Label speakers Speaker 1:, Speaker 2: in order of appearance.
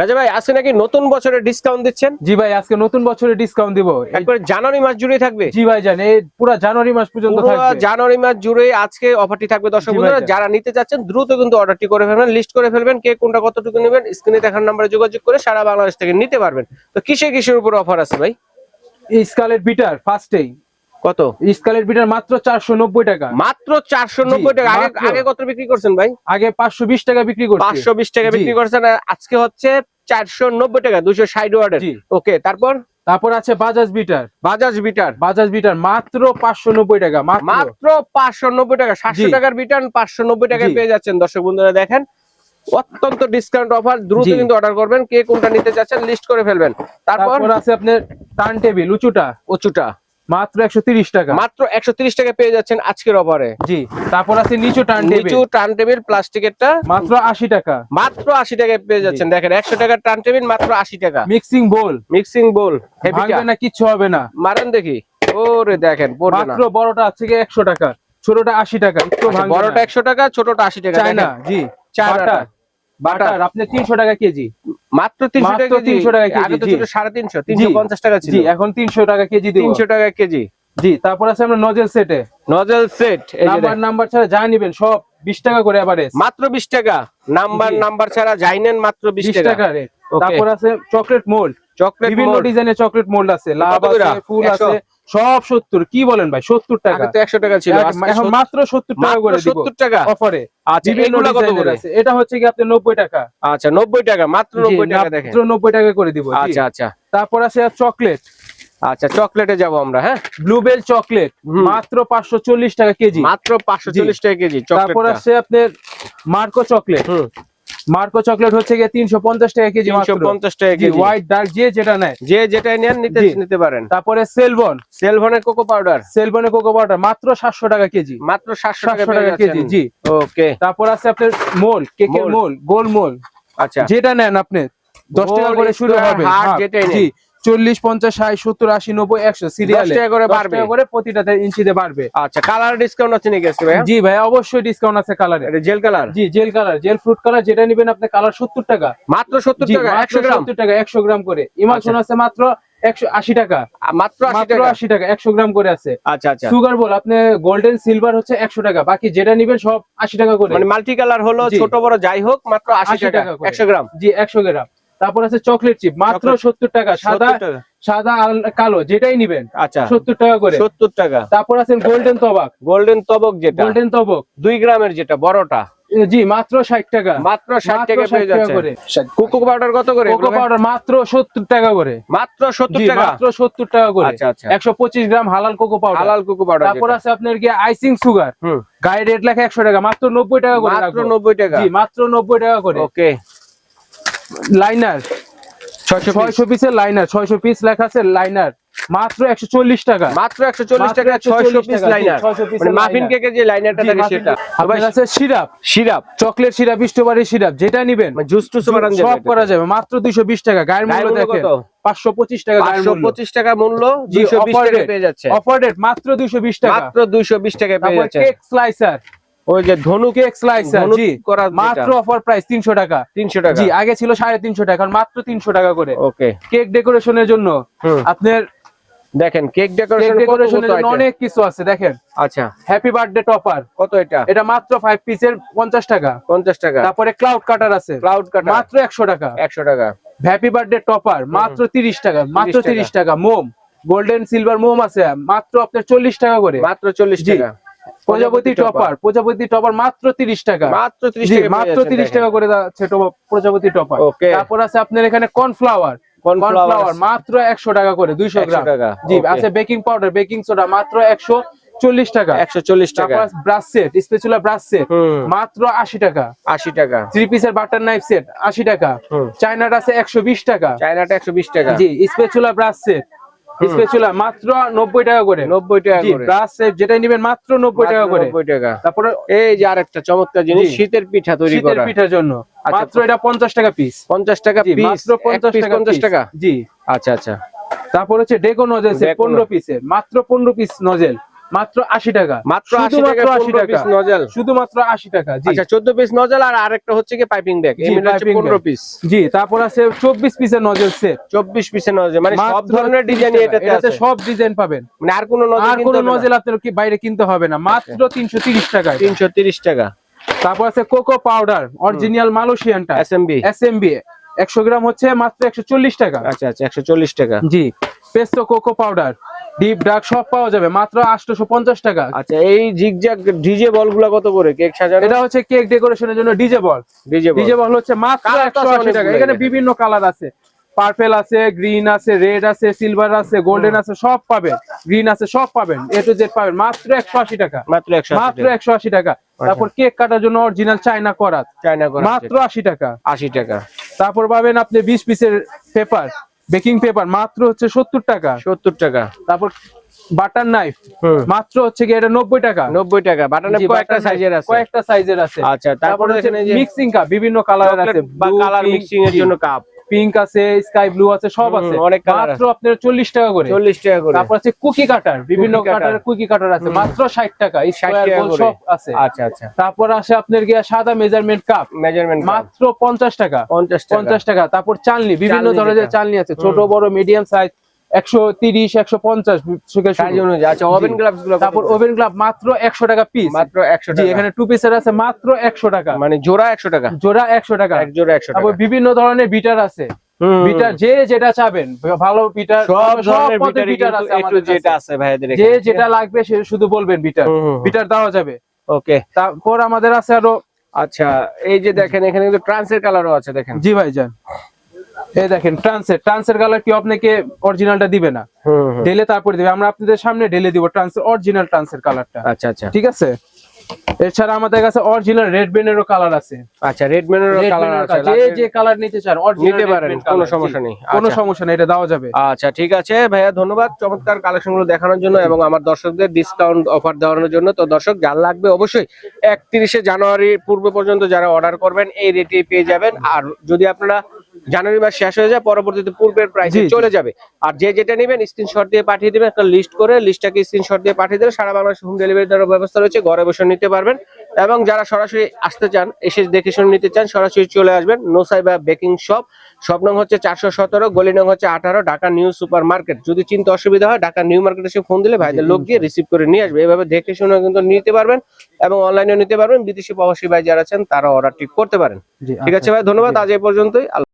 Speaker 1: রাজা ভাই আজকে নাকি নতুন বছরের ডিসকাউন্ট দিচ্ছেন?
Speaker 2: জি ভাই আজকে নতুন বছরে ডিসকাউন্ট দিব।
Speaker 1: একবারে জানুয়ারি মাস জুড়ে থাকবে?
Speaker 2: জি ভাই জান এই পুরো জানুয়ারি মাস পর্যন্ত থাকবে।
Speaker 1: জানুয়ারি মাস জুড়ে আজকে অফারটি থাকবে দর্শক বন্ধুরা। যারা নিতে চাচ্ছেন দ্রুত কিন্তু অর্ডারটি করে ফেলবেন লিস্ট করে ফেলবেন কে কোনটা কতটুকু নেবেন স্ক্রিনে দেখার নাম্বারে যোগাযোগ করে সারা বাংলাদেশ থেকে নিতে পারবেন। তো কিসে কিসের উপর অফার আছে ভাই?
Speaker 2: স্কালেট বিটার ফার্স্টেই
Speaker 1: কত?
Speaker 2: স্কালেট বিটার মাত্র চারশো নব্বই টাকা।
Speaker 1: মাত্র চারশো নব্বই টাকা। আগে আগে কত বিক্রি করছেন ভাই?
Speaker 2: আগে পাঁচশো বিশ টাকা বিক্রি করছি।
Speaker 1: পাঁচশো বিশ টাকা বিক্রি করছেন আজকে হচ্ছে চারশো নব্বই টাকা দুশো ষাট ওয়ার্ডের। ওকে তারপর?
Speaker 2: তারপর আছে Bajaj beater.
Speaker 1: Bajaj beater.
Speaker 2: Bajaj beater মাত্র পাঁচশো নব্বই টাকা মাত্র।
Speaker 1: মাত্র পাঁচশো নব্বই টাকা সাতশো টাকার রিটার্ন পাঁচশো নব্বই টাকায় পেয়ে যাচ্ছেন। দর্শক বন্ধুরা দেখেন অত্যন্ত ডিসকাউন্ট অফার দ্রুত কিন্তু অর্ডার করবেন। কে কোনটা নিতে চাচ্ছেন লিস্ট করে ফেলবেন। তারপর?
Speaker 2: তারপর আছে আপনার টার্ন টেবিল উঁচুটা।
Speaker 1: উঁচুটা।
Speaker 2: মাত্র একশো টাকা।
Speaker 1: মাত্র একশো টাকা পেয়ে যাচ্ছেন আজকের অফারে।
Speaker 2: জি তারপর আছে নিচু টার্ন টেবিল
Speaker 1: নিচু টার্ন টেবিল প্লাস্টিকেরটা।
Speaker 2: মাত্র আশি টাকা।
Speaker 1: মাত্র আশি টাকায় পেয়ে যাচ্ছেন। দেখেন একশো টাকার টার্ন টেবিল মাত্র আশি টাকা।
Speaker 2: মিক্সিং বোল
Speaker 1: মিক্সিং বোল
Speaker 2: ভাঙবে না কিচ্ছু হবে না।
Speaker 1: মারেন দেখি। ওরে দেখেন
Speaker 2: মাত্র বড়টা আছে কি একশো টাকা ছোটটা আশি টাকা
Speaker 1: আচ্ছা, বড়টা একশো টাকা ছোটটা আশি টাকা
Speaker 2: চায়না। জি। বাটার। বাটার আপনি তিনশো টাকা কেজি।
Speaker 1: মাত্র তিনশো টাকা
Speaker 2: 300 টাকা
Speaker 1: আগে তো ছিল সাড়ে তিনশো তিনশো পঞ্চাশ টাকা ছিল।
Speaker 2: এখন তিনশো টাকা কেজি
Speaker 1: তিনশো টাকা কেজি।
Speaker 2: জি তারপর আছে আমরা নজেল সেটে
Speaker 1: নজেল সেট
Speaker 2: নাম্বার নাম্বার ছাড়া যা নিবেন সব বিশ টাকা করে এভারেজ
Speaker 1: মাত্র বিশ টাকা। নাম্বার নাম্বার ছাড়া যাই নেন মাত্র বিশ টাকা।
Speaker 2: টাকা রেট তারপর আছে চকলেট মোল্ড
Speaker 1: চকলেট
Speaker 2: বিভিন্ন ডিজাইনের চকলেট মোল্ড আছে। লাভ আছে ফুল আছে। সব সত্তর। কি বলেন ভাই? সত্তর টাকা।
Speaker 1: তো একশো টাকা ছিল
Speaker 2: এখন মাত্র সত্তর টাকা করে
Speaker 1: সত্তর টাকা?
Speaker 2: অফারে।
Speaker 1: আচ্ছা
Speaker 2: এটা হচ্ছে কি আপনি নব্বই টাকা।
Speaker 1: আচ্ছা নব্বই টাকা মাত্র নব্বই টাকা দেখেন।
Speaker 2: মাত্র নব্বই টাকা করে দিব
Speaker 1: আচ্ছা আচ্ছা।
Speaker 2: তারপর আছে চকলেট।
Speaker 1: আচ্ছা চকলেটে যাব আমরা হ্যাঁ?
Speaker 2: ব্লুবেল চকলেট মাত্র পাঁচশো চল্লিশ টাকা কেজি।
Speaker 1: মাত্র পাঁচশো চল্লিশ টাকা কেজি
Speaker 2: তারপর আছে আপনার মার্কো চকলেট। মার্কো চকলেট হচ্ছে গিয়ে তিনশো পঞ্চাশ টাকা কেজি
Speaker 1: তিনশো পঞ্চাশ টাকা কেজি।
Speaker 2: হোয়াইট ডার্ক যে যেটা নেয়।
Speaker 1: যে যেটা নেন নিতে নিতে পারেন।
Speaker 2: তারপরে সেলভন
Speaker 1: সেলভনের কোকো পাউডার
Speaker 2: সেলভনের কোকো পাউডার মাত্র সাতশো টাকা কেজি।
Speaker 1: মাত্র সাতশো টাকা
Speaker 2: 700
Speaker 1: পেয়ে
Speaker 2: টাকা কেজি জি।
Speaker 1: ওকে
Speaker 2: তারপর আছে আপনার মোল কেকের
Speaker 1: মোল।
Speaker 2: গোল মোল।
Speaker 1: আচ্ছা।
Speaker 2: যেটা নেন আপনি দশ টাকা করে শুরু হবে। হ্যাঁ,
Speaker 1: যেটাই
Speaker 2: জি। চল্লিশ পঞ্চাশ ষাট সত্তর আশি নব্বই একশো সিরিয়াল
Speaker 1: করে বাড়বে।
Speaker 2: করে প্রতিটাতে ইঞ্চিতে বাড়বে।
Speaker 1: আচ্ছা কালার ডিসকাউন্ট আছে নাকি আজকে ভাইয়া?
Speaker 2: জি ভাই অবশ্যই ডিসকাউন্ট আছে কালারে
Speaker 1: জেল কালার
Speaker 2: জি gel colour gel fruit colour যেটা নিবেন আপনি কালার সত্তর টাকা।
Speaker 1: মাত্র সত্তর টাকা একশো গ্রাম?
Speaker 2: 70 টাকা একশো গ্রাম করে। ইমালশন আছে মাত্র একশো আশি টাকা।
Speaker 1: মাত্র আশি
Speaker 2: মাত্র
Speaker 1: টাকা?
Speaker 2: আশি টাকা একশো গ্রাম করে আছে।
Speaker 1: আচ্ছা আচ্ছা।
Speaker 2: সুগার বল আপনি গোল্ডেন সিলভার হচ্ছে একশো টাকা বাকি যেটা নিবেন সব আশি টাকা করে।
Speaker 1: মানে মাল্টি কালার হলো ছোট বড় যাই হোক মাত্র আশি টাকা। একশো গ্রাম?
Speaker 2: জি একশো গ্রাম। তারপর আছে চকলেট চিপ মাত্র সত্তর টাকা সাদা সাদা আর কালো যেটাই নিবেন
Speaker 1: আচ্ছা।
Speaker 2: সত্তর টাকা করে।
Speaker 1: সত্তর টাকা।
Speaker 2: তারপর আছে গোল্ডেন তবাক
Speaker 1: গোল্ডেন তবক যেটা।
Speaker 2: গোল্ডেন তবক
Speaker 1: দুই গ্রামের যেটা বড়টা।
Speaker 2: জি মাত্র ষাট টাকা।
Speaker 1: মাত্র ষাট টাকা পেয়ে যাচ্ছে
Speaker 2: করে।
Speaker 1: কোকো পাউডার কত করে
Speaker 2: কোকো পাউডার মাত্র সত্তর টাকা করে।
Speaker 1: মাত্র সত্তর টাকা?
Speaker 2: মাত্র সত্তর টাকা করে।
Speaker 1: আচ্ছা আচ্ছা।
Speaker 2: একশো পঁচিশ গ্রাম হালাল কোকো পাউডার
Speaker 1: হালাল কোকো পাউডার
Speaker 2: তারপর আছে আপনার কি আইসিং সুগার
Speaker 1: হুম।
Speaker 2: গায়ে রেট লেখা একশো টাকা মাত্র নব্বই টাকা করে
Speaker 1: মাত্র নব্বই টাকা।
Speaker 2: জি মাত্র নব্বই টাকা করে।
Speaker 1: ওকে
Speaker 2: লাইনার
Speaker 1: ছয়শো
Speaker 2: পিসের লাইনার ছয়শো পিস লেখা আছে লাইনার মাত্র একশো চল্লিশ টাকা।
Speaker 1: মাত্র একশো চল্লিশ টাকা
Speaker 2: 140
Speaker 1: ছয়শো পিস লাইনার
Speaker 2: 600 piece
Speaker 1: মানে
Speaker 2: এর
Speaker 1: মাফিন কেকের যে লাইনারটা থাকে সেটা।
Speaker 2: আপনার আছে syrup.
Speaker 1: Syrup.
Speaker 2: Chocolate syrup strawberry syrup যেটা নিবেন।
Speaker 1: মানে জুস টুস
Speaker 2: সব করা যাবে। মাত্র দুইশো বিশ টাকা। গায়ের মূল্য দেখেন। পাঁচশো পঁচিশ টাকা
Speaker 1: পাঁচশো পঁচিশ টাকা মূল্য দুইশো বিশ টাকা পেয়ে যাচ্ছে।
Speaker 2: অফার মাত্র দুইশো বিশ টাকা।
Speaker 1: মাত্র দুইশো বিশ টাকা পেয়ে যাচ্ছে।
Speaker 2: কেক স্লাইসার
Speaker 1: ওই যে ধনুক
Speaker 2: জি।
Speaker 1: করা
Speaker 2: মাত্র অফার প্রাইস তিনশো টাকা।
Speaker 1: তিনশো টাকা।
Speaker 2: জি আগে ছিল সাড়ে তিনশো টাকা মাত্র তিনশো টাকা করে।
Speaker 1: ওকে
Speaker 2: কেক ডেকোরেশনের জন্য আপনার
Speaker 1: দেখেন কেক
Speaker 2: কেক
Speaker 1: ডেকোরেশন
Speaker 2: ডেকোরেশনের জন্য অনেক কিছু আছে দেখেন।
Speaker 1: আচ্ছা।
Speaker 2: হ্যাপি বার্থডে টপার
Speaker 1: কত এটা?
Speaker 2: এটা মাত্র ফাইভ পিসের পঞ্চাশ টাকা।
Speaker 1: পঞ্চাশ টাকা।
Speaker 2: তারপরে ক্লাউড কাটার আছে।
Speaker 1: ক্লাউড কাটা
Speaker 2: মাত্র একশো টাকা।
Speaker 1: একশো টাকা।
Speaker 2: হ্যাপি বার্থডে টপার মাত্র তিরিশ টাকা মাত্র
Speaker 1: 30
Speaker 2: তিরিশ টাকা মোম। গোল্ডেন সিলভার মোম আছে মাত্র আপনার চল্লিশ টাকা করে।
Speaker 1: মাত্র চল্লিশ
Speaker 2: জি।
Speaker 1: টাকা।
Speaker 2: প্রজাপতি টপার প্রজাপতি টপার মাত্র তিরিশ টাকা।
Speaker 1: মাত্র ত্রিশ
Speaker 2: মাত্র তিরিশ টাকা করে যাচ্ছে প্রজাপতি টপার তারপর আছে আপনার এখানে কর্নফ্লাওয়ার কর্নফ্লাওয়ার মাত্র একশো টাকা করে দুইশো
Speaker 1: 100
Speaker 2: গ্রাম।
Speaker 1: টাকা,
Speaker 2: জি আছে বেকিং পাউডার বেকিং সোডা মাত্র একশো চল্লিশ টাকা।
Speaker 1: একশো চল্লিশ টাকা।
Speaker 2: Brush set spatula brush set মাত্র আশি টাকা।
Speaker 1: আশি টাকা।
Speaker 2: থ্রি পিসের বাটার নাইফ সেট আশি টাকা। চায়নাটা আছে একশো বিশ টাকা।
Speaker 1: চায়নাটা একশো বিশ টাকা।
Speaker 2: জি স্পেচুলা ব্রাশ সেট স্পেচুলা মাত্র নব্বই টাকা করে।
Speaker 1: নব্বই টাকা করে।
Speaker 2: ব্রাশ সেট যেটা নিবেন মাত্র নব্বই টাকা করে।
Speaker 1: 90 টাকা।
Speaker 2: তারপরে
Speaker 1: এই যে আরেকটা চমৎকার জিনিস শীতের পিঠা তৈরি
Speaker 2: শীতের পিঠার জন্য।
Speaker 1: আচ্ছা,
Speaker 2: মাত্র এটা পঞ্চাশ টাকা পিস
Speaker 1: পঞ্চাশ টাকা পিস
Speaker 2: মাত্র পঞ্চাশ টাকা
Speaker 1: পঞ্চাশ
Speaker 2: piece।
Speaker 1: টাকা?
Speaker 2: জি।
Speaker 1: আচ্ছা আচ্ছা।
Speaker 2: তারপর হচ্ছে ডেকো নজেল সেট
Speaker 1: Deco
Speaker 2: পনেরো পিসের মাত্র পনেরো পিস নজেল মাত্র আশি টাকা।
Speaker 1: মাত্র আশি টাকা
Speaker 2: শুধুমাত্র আশি
Speaker 1: পনেরো
Speaker 2: টাকা।
Speaker 1: পিস নজেল
Speaker 2: শুধুমাত্র আশি টাকা জি।
Speaker 1: আচ্ছা চোদ্দ পিস নজেল আর আরেকটা হচ্ছে কি পাইপিং ব্যাগ এই মিলে হচ্ছে। পিস
Speaker 2: জি তারপর আছে চব্বিশ পিসের নজল সেট
Speaker 1: চব্বিশ পিসের নজেল মানে সব ধরনের ডিজাইন এটাতে
Speaker 2: এটাতে
Speaker 1: আছে।
Speaker 2: সব ডিজাইন পাবেন।
Speaker 1: মানে আর কোনো নজেল
Speaker 2: আর কোনো নজেল আপনার কি বাইরে কিনতে হবে না। মাত্র তিনশো তিরিশ টাকা এটা।
Speaker 1: তিনশো তিরিশ টাকা।
Speaker 2: তারপর আছে cocoa powder original মালয়েশিয়ানটা।
Speaker 1: S M B
Speaker 2: S M B একশো গ্রাম হচ্ছে মাত্র একশো চল্লিশ টাকা।
Speaker 1: আচ্ছা আচ্ছা একশো চল্লিশ টাকা।
Speaker 2: জি পেস্তো কোকো পাউডার। ডিপ ডার্ক সব পাওয়া যাবে মাত্র আটশোশো পঞ্চাশ টাকা।
Speaker 1: আচ্ছা এই জিগজ্যাগ ডিজে বলগুলা কত করে? কেক সাজানো
Speaker 2: এটা হচ্ছে কেক ডেকোরেশনের জন্য DJ ball
Speaker 1: DJ ball
Speaker 2: DJ ball হচ্ছে মাত্র
Speaker 1: Colour তো
Speaker 2: একশো
Speaker 1: আছে
Speaker 2: আশি টাকা। এখানে। বিভিন্ন কালার আছে। পার্পেল আছে গ্রিন আছে রেড আছে সিলভার আছে গোল্ডেন আছে সব পাবেন। গ্রিন আছে সব পাবেন। এ টু জেড পাবেন। মাত্র একশো আশি টাকা।
Speaker 1: মাত্র একশো
Speaker 2: মাত্র একশো আশি টাকা। তারপর কেক কাটার জন্য অরিজিনাল চায়না করাত।
Speaker 1: চায়না করে
Speaker 2: মাত্র আশি টাকা।
Speaker 1: আশি টাকা।
Speaker 2: তারপর পাবেন আপনি বিশ পিসের পেপার বেকিং পেপার মাত্র হচ্ছে সত্তর টাকা।
Speaker 1: সত্তর টাকা।
Speaker 2: তারপর বাটার নাইফ মাত্র হচ্ছে কি এটা নব্বই টাকা।
Speaker 1: নব্বই টাকা বাটার
Speaker 2: নাইফ
Speaker 1: কয়েকটা সাইজের আছে।
Speaker 2: কয়েকটা সাইজের আছে।
Speaker 1: আচ্ছা তারপর
Speaker 2: মিক্সিং কাপ বিভিন্ন কালারের আছে
Speaker 1: বা কালার মিক্সিং এর জন্য কাপ
Speaker 2: পিঙ্ক আছে স্কাই ব্লু আছে সব আছে।
Speaker 1: অনেক
Speaker 2: মাত্র আপনার চল্লিশ টাকা করে।
Speaker 1: চল্লিশ টাকা করে।
Speaker 2: তারপর আছে কুকি কাটার বিভিন্ন কাটার কুকি কাটার আছে। মাত্র ষাট টাকা
Speaker 1: 60
Speaker 2: স্কোয়ার
Speaker 1: টাকা
Speaker 2: গোল
Speaker 1: করে।
Speaker 2: সব আছে।
Speaker 1: আচ্ছা আচ্ছা।
Speaker 2: তারপর আসে আপনার গিয়া সাদা মেজারমেন্ট কাপ
Speaker 1: মেজারমেন্ট
Speaker 2: মাত্র পঞ্চাশ টাকা।
Speaker 1: পঞ্চাশ টাকা।
Speaker 2: পঞ্চাশ টাকা। তারপর চালনি বিভিন্ন ধরনের চালনি আছে। ছোট বড় মিডিয়াম সাইজ একশো তিরিশ একশো পঞ্চাশ
Speaker 1: আচ্ছা
Speaker 2: তারপর ওভেন গ্লাভ মাত্র একশো টাকা পিস
Speaker 1: মাত্র একশো
Speaker 2: এখানে টু পিসের আছে মাত্র একশো টাকা।
Speaker 1: মানে জোড়া একশো টাকা?
Speaker 2: জোড়া একশো টাকা।
Speaker 1: জোড়া একশো
Speaker 2: তারপর বিভিন্ন ধরনের বিটার আছে। বিটার যে যেটা চাবেন ভালো বিটার
Speaker 1: সব
Speaker 2: আছে যে যেটা লাগবে সে শুধু বলবেন বিটার বিটার দেওয়া যাবে।
Speaker 1: ওকে
Speaker 2: তারপর আমাদের আছে আরও
Speaker 1: আচ্ছা এই যে দেখেন এখানে কিন্তু ট্রান্সের কালারও আছে দেখেন।
Speaker 2: জি ভাই যান এই দেখেন ট্রান্সের ট্রান্সের কালার কি আপনাকে অরিজিনালটা দিবে না। ঢেলে তারপরে দিবে। আমরা আপনাদের সামনে ঢেলে দিব ট্রান্সের অরিজিনাল ট্রান্সের কালারটা
Speaker 1: আচ্ছা আচ্ছা।
Speaker 2: ঠিক আছে? এছাড়া আমাদের কাছে অরিজিনাল রেড বেনেরও কালার আছে।
Speaker 1: আচ্ছা রেড মেনের কালার আছে
Speaker 2: যে যে কালার নিতে চান original
Speaker 1: নিতে পারেন, কোনো সমস্যা নেই।
Speaker 2: কোনো
Speaker 1: আচ্ছা।
Speaker 2: সমস্যা নেই এটা দেওয়া যাবে।
Speaker 1: আচ্ছা ঠিক আছে। ভাইয়া ধন্যবাদ চমৎকার কালেকশনগুলো দেখানোর জন্য এবং আমার দর্শকদের ডিসকাউন্ট অফার দেওয়ানোর জন্য। তো দর্শক যার লাগবে অবশ্যই একত্রিশে জানুয়ারি পূর্ব পর্যন্ত যারা অর্ডার করবেন এই রেটে পেয়ে যাবেন। আর যদি আপনারা জানুয়ারি মাস শেষ হয়ে যায় পরবর্তীতে পূর্বের প্রাইসে। চলে যাবে। আর যে যেটা নেবেন স্ক্রিনশট দিয়ে পাঠিয়ে দিবেন একটা লিস্ট করে লিস্টটাকে স্ক্রিনশট দিয়ে পাঠিয়ে দেবেন সারা বাংলাদেশ হোম ডেলিভারি দেওয়ার ব্যবস্থা রয়েছে ঘরে বসে নিতে পারবেন। এবং যারা সরাসরি আসতে চান এসে দেখে শুনে নিতে চান সরাসরি চলে আসবেন নোসাইবা বেকিং শপ শপ নং হচ্ছে চারশো সতেরো গলি নং হচ্ছে আঠারো ঢাকা নিউ সুপার মার্কেট যদি চিন্তা অসুবিধা হয় ঢাকা নিউ মার্কেটে এসে ফোন দিলে ভাইদের লোক গিয়ে রিসিভ করে নিয়ে আসবে। এভাবে দেখে শুনে কিন্তু নিতে পারবেন এবং অনলাইনে নিতে পারবেন। বিদেশি প্রবাসী ভাই যারা আছেন তারা অর্ডার অর্ডারটি করতে পারেন। ঠিক আছে
Speaker 2: আচ্ছা।
Speaker 1: ভাই ধন্যবাদ। আজ এই পর্যন্তই। আল্লাহ